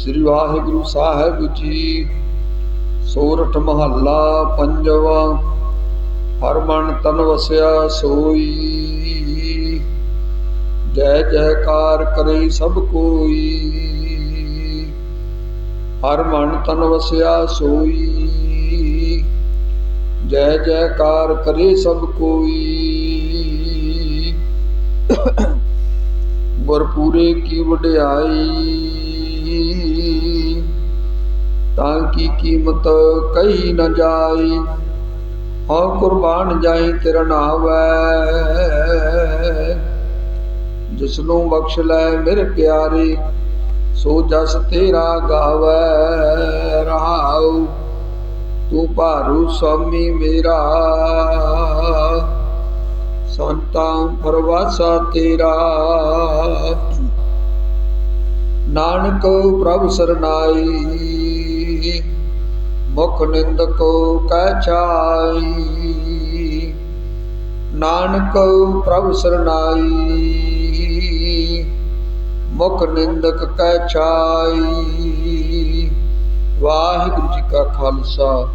ਸ੍ਰੀ ਵਾਹਿਗੁਰੂ ਸਾਹਿਬ ਜੀ। ਸੋਰਠ ਮਹੱਲਾ ਪੰਜਵਾ ਹਰ ਮਨ ਤਨ ਵਸਿਆ ਸੋਈ। ਜੈ ਜੈਕਾਰ ਕਰੇ ਸਭ ਕੋਈ। ਹਰ ਮਨ ਤਨ ਵਸਿਆ ਸੋਈ। ਜੈ ਜੈਕਾਰ ਕਰੇ ਸਭ ਕੋਈ। ਗੁਰਪੂਰੇ ਕੀ ਵਡਿਆਈ। ਤਾਂ ਕੀ ਕੀਮਤ ਕਹੀ ਨ ਜਾਈ? ਹਉ ਕੁਰਬਾਨ ਜਾਈ ਤੇਰਾ ਨਾਵੈ ਜਿਸ ਬਖਸ਼ ਲੈ ਮੇਰੇ ਪਿਆਰੇ, ਸੋ ਜਸ ਤੇਰਾ ਗਾਵੈ। ਰਹਾਉ, ਤੂੰ ਭਾਰੂ ਸਵਾਮੀ ਮੇਰਾ। ਸੰਤਾਂ ਪਰਵਾਸਾ ਤੇਰਾ। ਨਾਨਕ ਪ੍ਰਭ ਸਰਨਾਈ। ਮੁਖ ਨਿੰਦਕੋ ਕਹਿ ਛਾਈ। ਨਾਨਕ ਪ੍ਰਭ ਸਰਨਾਈ। ਮੁਖ ਨਿੰਦਕ ਕਹਿ ਛਾਈ। ਵਾਹਿਗੁਰੂ ਜੀ ਕਾ ਖਾਲਸਾ,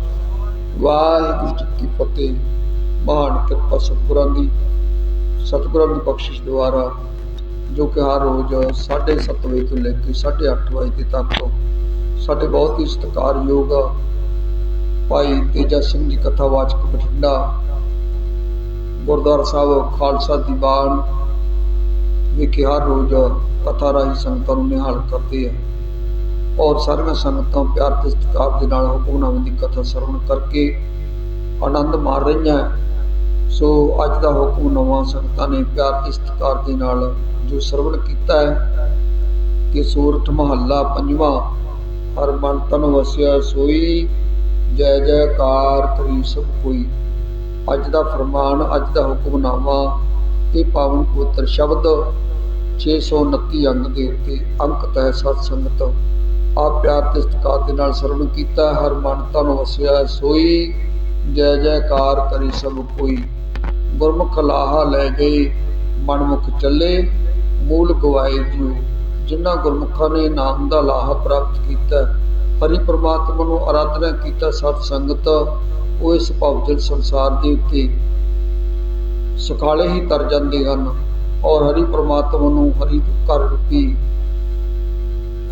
ਵਾਹਿਗੁਰੂ ਜੀ ਕੀ ਫਤਿਹ। ਮਹਾਨ ਕਿਰਪਾ ਸਤਿਗੁਰਾਂ ਦੀ ਸਤਿਗੁਰਾਂ ਦੀ ਬਖਸ਼ਿਸ਼ ਦੁਆਰਾ, ਜੋ ਕਿ ਹਰ ਰੋਜ਼ 7:30 ਵਜੇ ਤੋਂ ਲੈ ਕੇ 8:30 ਵਜੇ ਤੱਕ ਸਾਡੇ ਬਹੁਤ ਹੀ ਸਤਿਕਾਰਯੋਗ ਭਾਈ ਤੇਜਾ ਸਿੰਘ ਜੀ ਕਥਾਵਾਚਕ ਬਠਿੰਡਾ, ਗੁਰਦੁਆਰਾ ਸਾਹਿਬ ਖਾਲਸਾ ਦੀਵਾਨ ਵਿਖੇ ਹਰ ਰੋਜ਼ ਕਥਾ ਰਾਹੀਂ ਸੰਗਤਾਂ ਨੂੰ ਨਿਹਾਲ ਕਰਦੇ ਆ ਔਰ ਸਾਰੀਆਂ ਸੰਗਤਾਂ ਪਿਆਰ ਤੇ ਸਤਿਕਾਰ ਦੇ ਨਾਲ ਹੁਕਮਨਾਮੇ ਦੀ ਕਥਾ ਸਰਵਣ ਕਰਕੇ ਆਨੰਦ ਮਾਰ ਰਹੀਆਂ। ਸੋ ਅੱਜ ਦਾ ਹੁਕਮਨਾਮਾ ਸੰਗਤਾਂ ਨੇ ਪਿਆਰ ਤੇ ਸਤਿਕਾਰ ਦੇ ਨਾਲ ਜੋ ਸਰਵਣ ਕੀਤਾ ਹੈ ਕਿ ਸੂਰਤ ਮਹੱਲਾ ਪੰਜਵਾਂ ਹਰ ਮਨ ਤਨ ਵਸਿਆ ਸੋਈ ਜੈ ਜੈਕਾਰ ਕਰੀ ਸਭ ਕੋਈ। ਅੱਜ ਦਾ ਫਰਮਾਨ, ਅੱਜ ਦਾ ਹੁਕਮਨਾਮਾ, ਇਹ ਪਾਵਨ ਪਵਿੱਤਰ ਸ਼ਬਦ 629 ਅੰਗ ਦੇ ਉੱਤੇ ਅੰਕ ਤੈ ਸਤ ਸੰਗਤ ਆਪ ਪਿਆਰ ਤੇ ਸਤਿਕਾਰ ਦੇ ਨਾਲ ਸਰਵਣ ਕੀਤਾ, ਹਰ ਮਨ ਤਨ ਵਸਿਆ, ਸੋਈ ਜੈ ਜੈਕਾਰ ਕਰੀ ਸਭ ਕੋਈ। ਗੁਰਮੁਖ ਲਾਹਾ ਲੈ ਗਏ, ਮਨਮੁਖ ਚੱਲੇ, ਮੂਲ ਗਵਾਏ ਜਿਉ। ਜਿਨ੍ਹਾਂ ਗੁਰਮੁਖਾਂ ਨੇ ਨਾਮ ਦਾ ਲਾਹਾ ਪ੍ਰਾਪਤ ਕੀਤਾ ਹਰੀ ਪ੍ਰਮਾਤਮਾ ਨੂੰ ਆਰਾਧਨਾ ਕੀਤਾ ਸਤ ਸੰਗਤ, ਉਹ ਇਸ ਭਵਜਲ ਸੰਸਾਰ ਦੇ ਉੱਤੇ ਸੁਖਾਲੇ ਹੀ ਤਰ ਜਾਂਦੇ ਹਨ ਔਰ ਹਰੀ ਪ੍ਰਮਾਤਮਾ ਨੂੰ ਹਰੀ ਘਰ ਰੂਪੀ,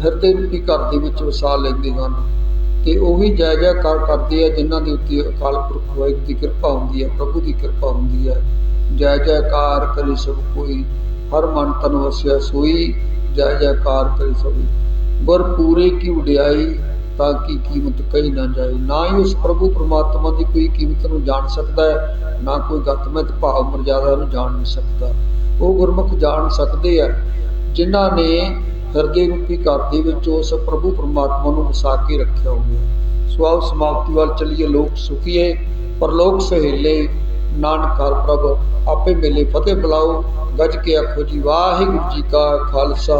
ਹਿਰਦੇ ਰੂਪੀ ਘਰ ਦੇ ਵਿੱਚ ਵਸਾ ਲੈਂਦੇ ਹਨ। ਤੇ ਉਹੀ ਜੈ ਜੈਕਾਰ ਕਰਦੇ ਆ ਜਿਨ੍ਹਾਂ ਦੇ ਉੱਤੇ ਅਕਾਲ ਪੁਰਖ ਵਾਹਿਗੁਰੂ ਦੀ ਕਿਰਪਾ ਹੁੰਦੀ ਹੈ, ਪ੍ਰਭੂ ਦੀ ਕਿਰਪਾ ਹੁੰਦੀ ਹੈ। ਜੈ ਜੈਕਾਰ ਕਰੇ ਸਭ ਕੋਈ, ਹਰ ਮਨ ਤਨ ਵਸਿਆ ਸੋਈ, ਜੈ ਜੈਕਾਰ ਕਰੇ ਸਭ ਗੁਰ ਪੂਰੇ ਕੀ ਉਡਿਆਈ ਤਾਂ ਕਿ ਕੀਮਤ ਕਹੀ ਨਾ ਜਾਏ। ਨਾ ਹੀ ਉਸ ਪ੍ਰਭੂ ਪਰਮਾਤਮਾ ਦੀ ਕੋਈ ਕੀਮਤ ਨੂੰ ਜਾਣ ਸਕਦਾ ਹੈ, ਨਾ ਕੋਈ ਗਤਮਤ ਭਾਵ ਮਰਜ਼ਾਦਾ ਨੂੰ ਜਾਣ ਨਹੀਂ ਸਕਦਾ। ਉਹ ਗੁਰਮੁਖ ਜਾਣ ਸਕਦੇ ਆ, ਜਿਨ੍ਹਾਂ ਨੇ ਹਿਰਦੇ ਰੂਪੀ ਘਰ ਦੇ ਵਿੱਚ ਉਸ ਪ੍ਰਭੂ ਪਰਮਾਤਮਾ ਨੂੰ ਵਸਾ ਕੇ ਰੱਖਿਆ ਹੋਵੇ। ਸੋ ਆਓ ਸਮਾਪਤੀ ਵੱਲ ਚਲੀਏ, ਲੋਕ ਸੁਖੀਏ ਪਰਲੋਕ ਸਹੇਲੇ, ਨਾਨਕ ਹਰ ਪ੍ਰਭ, ਆਪੇ ਮੇਲੇ ਫਤਿਹ ਬੁਲਾਓ। ਗੱਜ ਕੇ ਆਖੋ ਜੀ, ਵਾਹਿਗੁਰੂ ਜੀ ਕਾ ਖਾਲਸਾ।